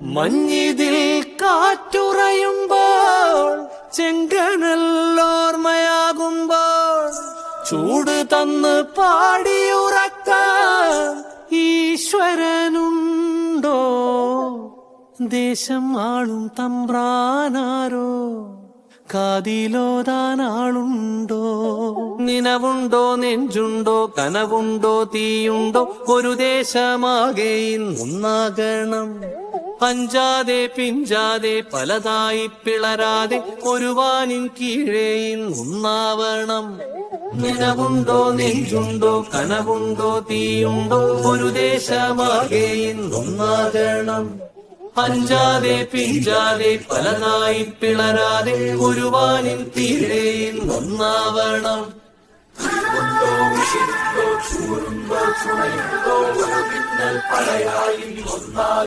മഞ്ഞിതിൽ കാറ്റുറയുമ്പോൾ ചെങ്കനല്ലോർമ്മയാകുമ്പോൾ ചൂട് തന്ന് പാടിയുറക്ക ഈശ്വരനുണ്ടോ? ദേശം ആളും തമ്പ്രാനാരോ? കാതിലോതാനാളുണ്ടോ? നിനവുണ്ടോ നെഞ്ചുണ്ടോ? കനവുണ്ടോ തീയുണ്ടോ? ഒരു ദേശമാകെ ഇന്നൊന്നാകണം പഞ്ചാതെ പിഞ്ചാതെ പലതായി പിളരാതെ ഒരു വാനിൻ കീഴേ ഇന്നൊന്നാവണം നിലവുണ്ടോ നെഞ്ചുണ്ടോ? കനവുണ്ടോ തീയുണ്ടോ? ഒരു ദേശമാകെ ഇന്നൊന്നാകണം പഞ്ചാതെ പിഞ്ചാതെ പലതായി പിളരാതെ ഒരു വാനിൻ തീരെ ഒന്നാവണം. ോഷിൻ ഗോക്ഷൂരും ഗോക്ഷുണയും ഗോഗുണമിന്നൽ പടയായി ഒന്നായി